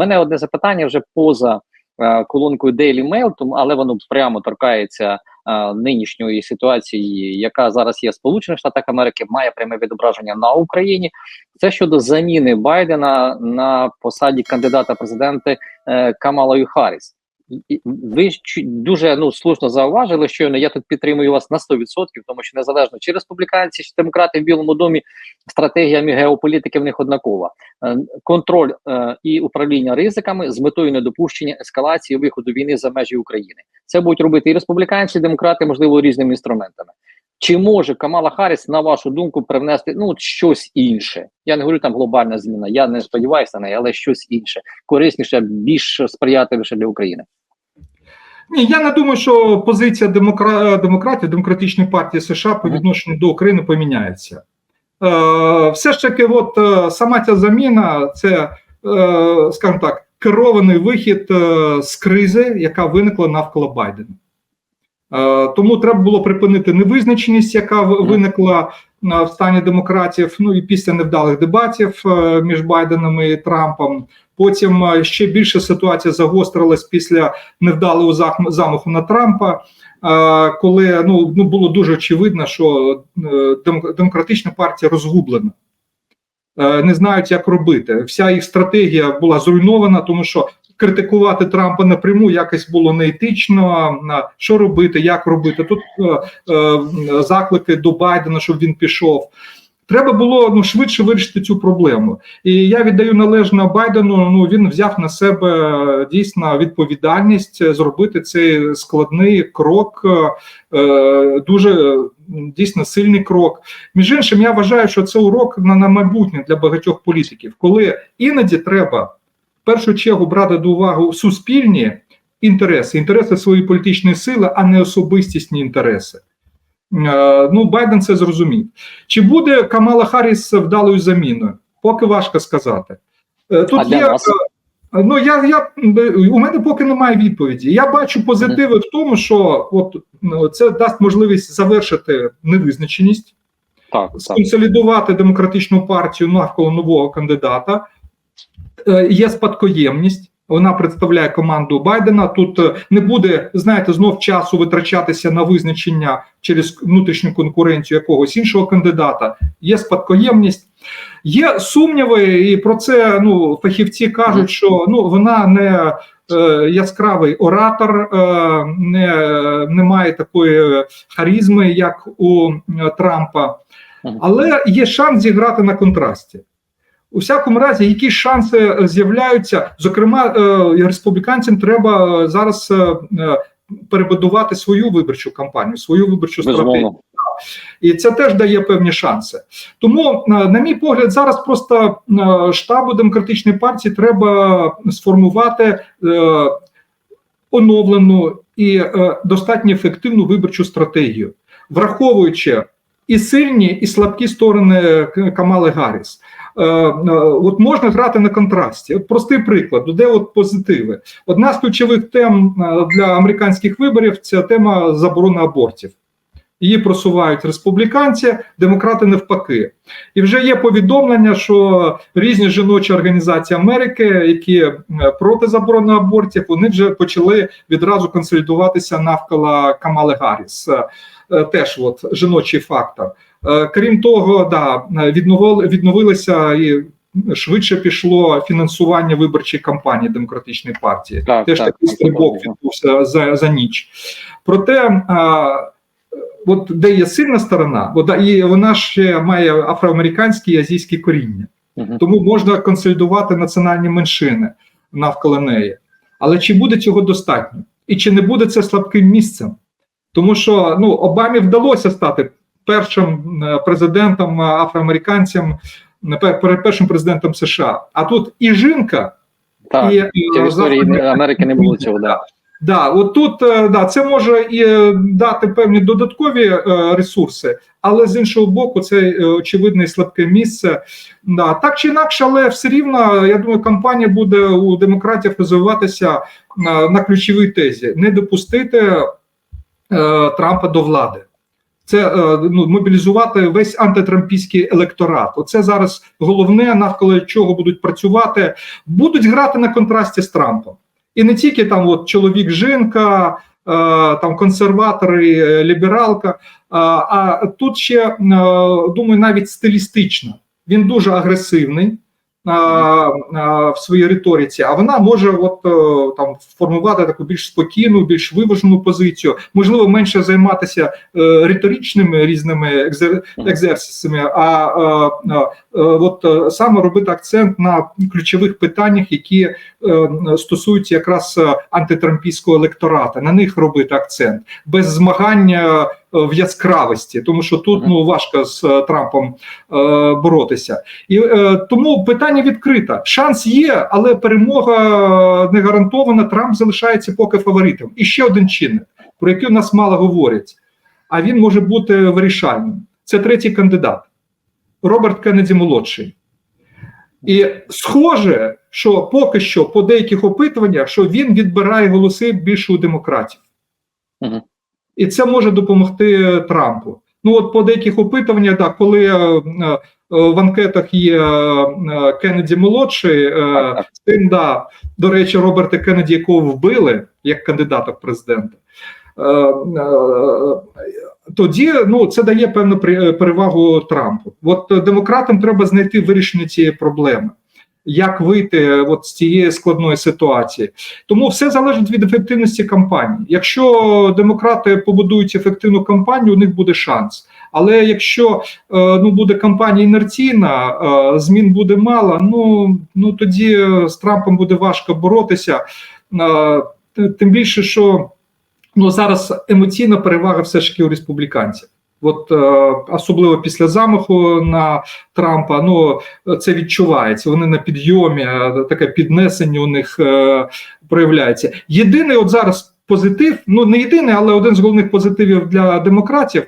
мене одне запитання вже поза е, колонкою Daily Mail, тому але воно прямо торкається е, нинішньої ситуації, яка зараз є в Сполучених Штатах Америки, має пряме відображення на Україні. Це щодо заміни Байдена на посаді кандидата президента е, Камалою Харріс. Ви дуже ну слушно зауважили, що я тут підтримую вас на 100%, тому що незалежно чи республіканці, чи демократи в Білому домі стратегіями геополітики в них однакова. Е, Контроль е, і управління ризиками з метою недопущення ескалації виходу війни за межі України. Це будуть робити і республіканці, і демократи, можливо, різними інструментами. Чи може Камала Харріс, на вашу думку, привнести ну щось інше? Я не говорю там глобальна зміна. Я не сподіваюся на неї, але щось інше, корисніше, більш сприятливіше для України. Ні, я не думаю, що позиція демокра... демократів, демократичної партії США по відношенню до України поміняється. Е, все ж таки, от е, сама ця заміна, це, е, скажімо так, керований вихід е, з кризи, яка виникла навколо Байдена. Е, тому треба було припинити невизначеність, яка виникла е, в стані демократів. Ну і після невдалих дебатів е, між Байденом і Трампом. Потім ще більше ситуація загострилась після невдалого замаху на Трампа, коли ну, ну було дуже очевидно, що демократична партія розгублена. Не знають, як робити. Вся їх стратегія була зруйнована, тому що критикувати Трампа напряму якось було неетично. Що робити, як робити? Тут е, е, заклики до Байдена, щоб він пішов. Треба було ну швидше вирішити цю проблему. І я віддаю належне Байдену. Ну він взяв на себе дійсно відповідальність е, зробити цей складний крок, е, дуже дійсно сильний крок. Між іншим, я вважаю, що це урок на, на майбутнє для багатьох політиків, коли іноді треба в першу чергу брати до уваги суспільні інтереси, інтереси своєї політичної сили, а не особистісні інтереси. Е, Ну, Байден це зрозумів. Чи буде Камала Харріс вдалою заміною? Поки важко сказати. Е, Тут А є. е, Ну, я, я, у мене поки немає відповіді. Я бачу позитиви в тому, що от, ну, це дасть можливість завершити невизначеність, Так, так. сконсолідувати демократичну партію навколо нового кандидата. Е, Є спадкоємність. Вона представляє команду Байдена. Тут е, не буде, знаєте, знов часу витрачатися на визначення через внутрішню конкуренцію якогось іншого кандидата. Є спадкоємність. Є сумніви, і про це ну фахівці кажуть, що ну вона не е, яскравий оратор, е, не, не має такої харізми, як у е, Трампа, але є шанс зіграти на контрасті. У всякому разі, які шанси е, з'являються, зокрема, е, республіканцям треба е, зараз перебудувати свою виборчу кампанію, свою виборчу стратегію. І це теж дає певні шанси. Тому, на мій погляд, зараз просто штабу демократичної партії треба сформувати оновлену і достатньо ефективну виборчу стратегію, враховуючи і сильні, і слабкі сторони Камали Гарріс. Е, е, От можна грати на контрасті. От простий приклад, де от позитиви. Одна з ключових тем е, для американських виборів це тема заборони абортів. Її просувають республіканці, демократи навпаки. І вже є повідомлення, що різні жіночі організації Америки, які е, проти заборони абортів, вони вже почали відразу консолідуватися навколо Камали Гарріс. Е, Теж от жіночий фактор. Е, Крім того, да, відновили, відновилося і швидше пішло фінансування виборчої кампанії демократичної партії. Так, Теж так, такий стрибок відбувся за, за ніч. Проте, а, от де є сильна сторона, да, і вона ще має афроамериканське і азійське коріння. Тому можна консолідувати національні меншини навколо неї. Але чи буде цього достатньо? І чи не буде це слабким місцем? Тому що ну, Обамі вдалося стати першим е, президентом е, афроамериканцям, е, пер- пер- першим президентом США. А тут і жінка, Так. і в історії Америки не було цього. Да. Да, от тут е, да, це може і е, дати певні додаткові е, ресурси, але з іншого боку, це очевидне і слабке місце. Да, так чи інакше, але все рівно, я думаю, кампанія буде у демократів розвиватися на, ключовій тезі: не допустити Трампа до влади. Це ну, мобілізувати весь антитрампійський електорат. Оце зараз головне, навколо чого будуть працювати, будуть грати на контрасті з Трампом. І не тільки там от чоловік, жінка, е, там консерватори, е, лібералка. е, А тут ще думаю, навіть стилістично. Він дуже агресивний в своїй риториці, а вона може от е, там формувати таку більш спокійну, більш виважену позицію, можливо, менше займатися е, риторичними різними екзерсисами, а е, от саме робити акцент на ключових питаннях, які стосуються якраз антитрампійського електората. На них робити акцент без змагання. Е, В яскравості, тому що тут ну важко з е, Трампом е, боротися, і тому питання відкрите. Шанс є, але перемога не гарантована. Трамп залишається поки фаворитом. І ще один чинник, про який у нас мало говорять, а він може бути вирішальним. Це третій кандидат Роберт Кеннеді молодший. І схоже, що поки що по деяких опитуваннях, що він відбирає голоси більше у демократів. Мгм. І це може допомогти Трампу. Ну от по деяких опитуваннях, да, коли е, е, в анкетах є е, Кеннеді молодший, е, син, да, до речі, Роберта Кеннеді, якого вбили як кандидата в президенти. е, е, Тоді ну це дає певну перевагу Трампу. От демократам треба знайти вирішення цієї проблеми. Як вийти е, от з цієї складної ситуації? Тому все залежить від ефективності кампанії. Якщо демократи побудують ефективну кампанію, у них буде шанс. Але якщо е, ну буде кампанія інерційна, е, змін буде мало. Ну ну тоді з Трампом буде важко боротися. Тим більше, що ну зараз емоційна перевага все ж таки у республіканців. От е, особливо після замаху на Трампа, ну це відчувається. Вони на підйомі, е, таке піднесення у них е, проявляється. Єдиний, от зараз позитив, ну не єдиний, але один з головних позитивів для демократів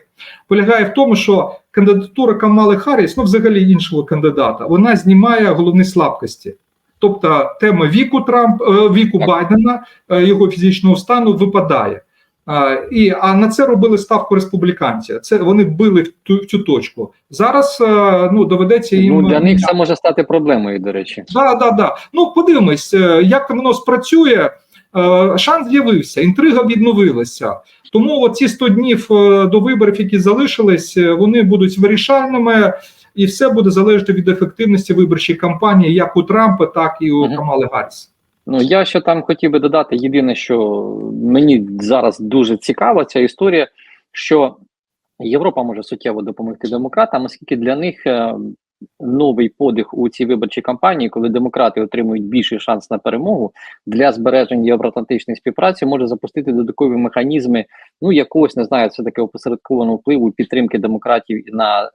полягає в тому, що кандидатура Камали Харріс, ну взагалі іншого кандидата, вона знімає головні слабкості. Тобто тема віку Трамп, віку Байдена, його фізичного стану випадає. А, і, а на це робили ставку республіканці. Це вони били в ту в цю точку. Зараз е, ну доведеться їм Ну, для них це може стати проблемою, до речі. Да, да, да. Ну подивимось, е, як воно спрацює. Е, Шанс з'явився, інтрига відновилася. Тому ці 100 днів е, до виборів, які залишились, е, вони будуть вирішальними, і все буде залежати від ефективності виборчої кампанії, як у Трампа, так і у Камали Гарріс. Ну я ще там хотів би додати єдине, що мені зараз дуже цікава ця історія, що Європа може суттєво допомогти демократам, оскільки для них е, новий подих у цій виборчій кампанії, коли демократи отримують більший шанс на перемогу для збереження євроатлантичної співпраці, може запустити додаткові механізми, ну якогось не знаю, це таке опосередкованого впливу підтримки демократів на е,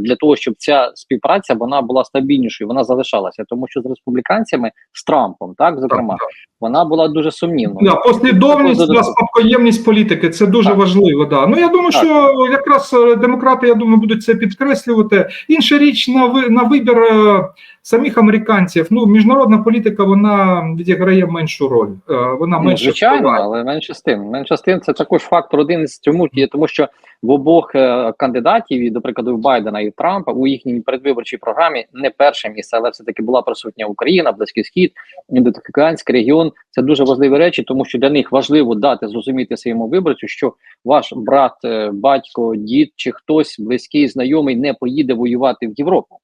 для того, щоб ця співпраця вона була стабільнішою, вона залишалася, тому що з республіканцями з Трампом, так зокрема, вона була дуже сумнівною. Да, послідовність та спадкоємність політики це дуже Так. важливо. Да. Ну я думаю, Так. що якраз е, демократи, я думаю, будуть це підкреслювати. Інша річ на ви на вибір е, самих американців. Ну, міжнародна політика вона відіграє меншу роль. Е, Вона Ну, менше звичайно, впливає. але менше з тим. Менше з тим, це також фактор один з цьому тому що в обох е, кандидатів, і, до прикладу, Байдена і Трампа, у їхній передвиборчій програмі не перше місце, але все таки була присутня Україна, Близький Схід, індотихоокеанський регіон. Це дуже важливі речі, тому що для них важливо дати зрозуміти своєму виборцю, що ваш брат, е, батько, дід чи хтось близький, знайомий не поїде воювати в Європу.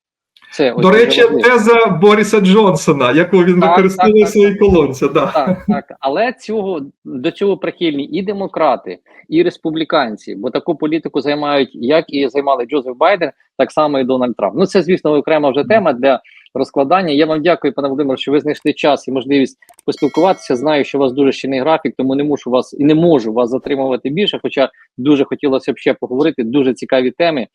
Це До речі, важливо. теза Бориса Джонсона, яку він Так, використовує так, в своїй так. колонці. Да. Так, так, але цього до цього прихильні і демократи, і республіканці, бо таку політику займають як і займали Джозеф Байден, так само і Дональд Трамп. Ну це звісно окрема вже тема для розкладання. Я вам дякую, пане Володимире, що ви знайшли час і можливість поспілкуватися. Знаю, що у вас дуже щільний графік, тому не мушу вас і не можу вас затримувати більше. Хоча дуже хотілося б ще поговорити. Дуже цікаві теми.